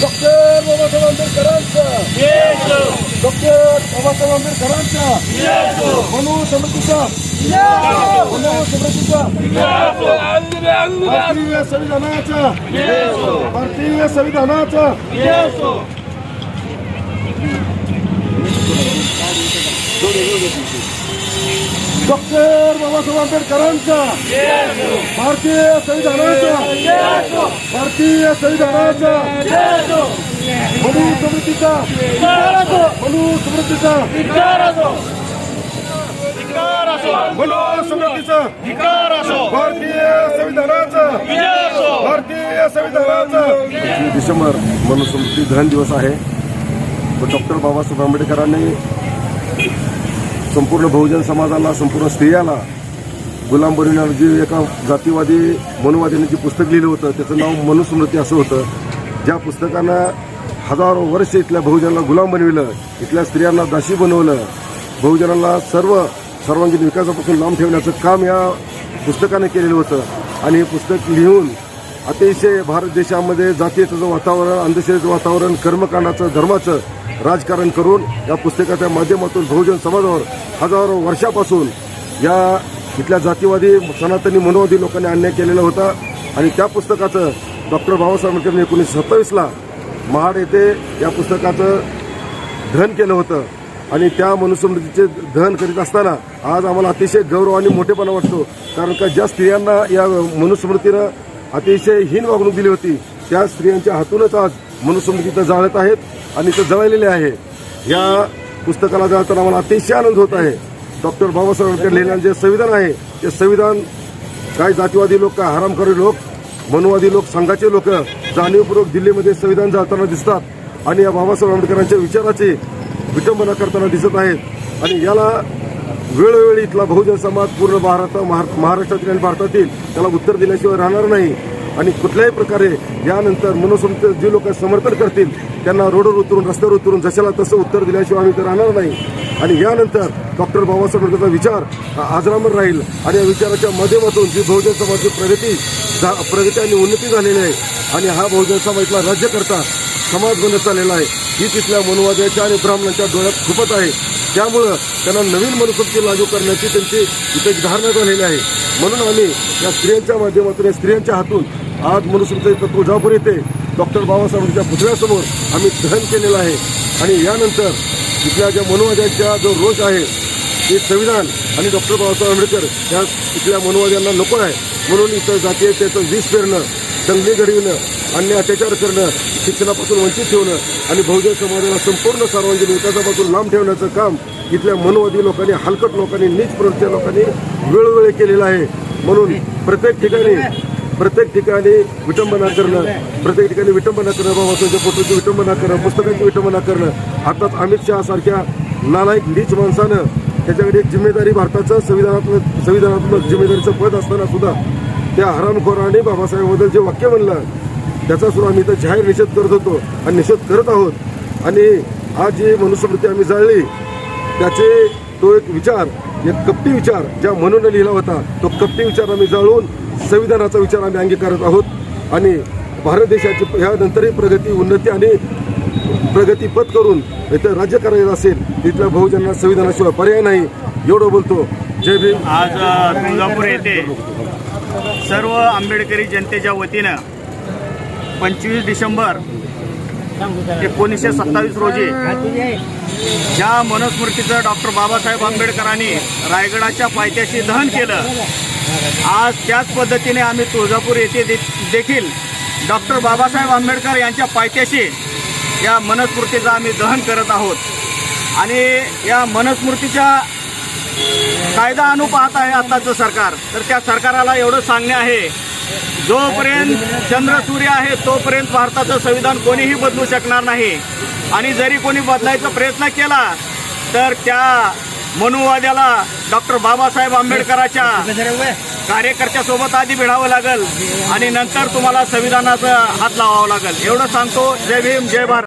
Doctor Babasaheb आंबेडकरांचा. Doctor Babasaheb आंबेडकरांचा. मनोज समृद्धीचा. मनोज समृद्धीचा. भारतीय संविधानाचा. भारतीय संविधानाचा. दोन डॉक्टर बाबासाहेब आंबेडकरांचा. भारतीय संविधानाचा. भारतीय संविधानाचा. मनू समृद्धीचा मनू समृद्धीचा मनू समृद्धीचा भारतीय संविधानाचा. भारतीय संविधानाचा. डिसेंबर मनुस्मृती धन दिवस आहे. व डॉक्टर बाबासाहेब आंबेडकरांनी संपूर्ण बहुजन समाजाला संपूर्ण स्त्रियाला गुलाम बनविणार जे एका जातीवादी मनुवादीने जे पुस्तक लिहिलं होतं त्याचं नाव मनुस्मृती असं होतं. ज्या पुस्तकानं हजारो वर्ष इथल्या बहुजनाला गुलाम बनविलं इथल्या स्त्रियांना दाशी बनवलं बहुजनाला सर्व सर्वांगीण विकासापासून लांब ठेवण्याचं काम या पुस्तकाने केलेलं होतं. आणि हे पुस्तक लिहून अतिशय भारत देशामध्ये जातीयतेचं वातावरण अंधश्रेचं वातावरण कर्मकांडाचं धर्माचं राजकारण करून या पुस्तकाच्या माध्यमातून बहुजन समाजावर हजारो वर्षापासून या इथल्या जातीवादी सनातनी मनोवादी लोकांनी अन्याय केलेला होता. आणि त्या पुस्तकाचं डॉक्टर बाबासाहेब आंबेडकरांनी एकोणीसशे सत्तावीसला महाड येथे या पुस्तकाचं दहन केलं होतं. आणि त्या मनुस्मृतीचे दहन करीत असताना आज आम्हाला अतिशय गौरव आणि मोठेपणा वाटतो. कारण का ज्या स्त्रियांना या मनुस्मृतीनं अतिशय हीन वागणूक दिली होती त्या स्त्रियांच्या हातूनच आज मनुस्मृतीचं जाळत आहेत आणि ते जळलेले आहे. या पुस्तकाला जाताना मला अतिशय आनंद होत आहे. डॉक्टर बाबासाहेब आंबेडकर लिहिलेलं जे संविधान आहे ते संविधान काही जातीवादी लोक काय हरामखोरी लोक मनुवादी लोक संघाचे लोक जाणीवपूर्वक दिल्लीमध्ये संविधान जाताना दिसतात आणि या बाबासाहेब आंबेडकरांच्या विचाराची विटंबना करताना दिसत आहेत. आणि याला वेळोवेळी इथला बहुजन समाज पूर्ण भारत महाराष्ट्रातील आणि भारतातील त्याला उत्तर दिल्याशिवाय राहणार नाही. आणि कुठल्याही प्रकारे यानंतर मनुसंत जे लोक समर्थन करतील त्यांना रोडवर उतरून रस्त्यावर उतरून जशाला तसं उत्तर दिल्याशिवाय आम्ही तर राहणार नाही. आणि यानंतर डॉक्टर बाबासाहेब आंबेडकरचा विचार आजरामर राहील. आणि या विचाराच्या माध्यमातून जी बहुजन समाजाची प्रगती झा- प्रगती आणि उन्नती झालेली आहे आणि हा बहुजन समाजातला राज्यकर्ता समाज बनत चाललेला आहे. ही तिथल्या मनोवाद्याच्या आणि ब्राह्मणांच्या डोळ्यात खुपत आहे. त्यामुळं त्यांना नवीन मनुसंस्कृती लागू करण्याची त्यांची इथे एक धारणा झालेली आहे. म्हणून आम्ही या स्त्रियांच्या माध्यमातून या स्त्रियांच्या हातून आज मनुसंस्कृती तुळजापूर येथे डॉक्टर बाबासाहेबांच्या पुतळ्यासमोर आम्ही दहन केलेलं आहे. आणि यानंतर इथल्या ज्या मनुवाद्यांचा जो रोष आहे ते संविधान आणि डॉक्टर बाबासाहेब आंबेडकर या इथल्या मनुवाद्यांना नको आहे. म्हणून इथं जातीयतेचं वीज पेरणं दंगली घडविणं अन्य अत्याचार करणं शिक्षणापासून वंचित ठेवणं आणि बहुजन समाजाला संपूर्ण सर्वांगीण विकासापासून लांब ठेवण्याचं काम इथल्या मनोवादी लोकांनी हलकट लोकांनी नीच प्रवृत्ती लोकांनी वेळोवेळी केलेलं आहे. म्हणून प्रत्येक ठिकाणी प्रत्येक ठिकाणी विटंबना करणं प्रत्येक ठिकाणी विटंबना करणं बाबासाहेबच्या फोटोची विटंबना करणं पुस्तकांची विटंबना करणं अर्थात अमित शहा सारख्या नालायक नीच माणसानं त्याच्याकडे जिम्मेदारी भारताचं संविधानात्मक संविधानात्मक जिम्मेदारीचं पद असताना सुद्धा त्या हरामखोराने बाबासाहेबांबद्दल जे वाक्य म्हणलं त्याचा सुद्धा आम्ही इथं जाहीर निषेध करत होतो आणि निषेध करत आहोत. आणि आज जी मनुस्मृती आम्ही जाळली त्याचे तो एक विचार एक कपटी विचार ज्या म्हणून लिहिला होता तो कपटी विचार आम्ही जाळून संविधानाचा विचार आम्ही अंगीकारत आहोत. आणि भारत देशाची ह्यानंतरही प्रगती उन्नती आणि प्रगतीपथ करून इथं राज्य करायचं असेल तिथल्या बहुजनांना संविधानाशिवाय पर्याय नाही एवढं बोलतो. जय भीम. आज तुळजापूर येथे सर्व आंबेडकरी जनतेच्या वतीनं पंचवीस डिसेंबर एकोणीसशे सत्तावीस रोजी ज्या मनस्मृतीचं डॉक्टर बाबासाहेब आंबेडकरांनी रायगडाच्या पायथ्याशी दहन केलं. आज त्याच पद्धतीने आम्ही तुळजापूर येथे दे- देखील डॉक्टर बाबासाहेब आंबेडकर यांच्या पायथ्याशी या मनस्मृतीचं आम्ही दहन करत आहोत. आणि या मनस्मृतीच्या कायदा अनुपात आहे आताचं सरकार. तर त्या सरकाराला एवढं सांगणे आहे जोपर्यंत चंद्र सूर्य आहे तोपर्यंत भारताचं संविधान कोणीही बदलू शकणार नाही. आणि जरी कोणी बदलायचा प्रयत्न केला तर त्या मनुवाद्याला डॉक्टर बाबासाहेब आंबेडकरांच्या कार्यकर्त्यासोबत आधी भिडावं लागेल आणि नंतर तुम्हाला संविधानाचा हात लावावा लागेल. एवढं सांगतो. जय भीम जय भारत.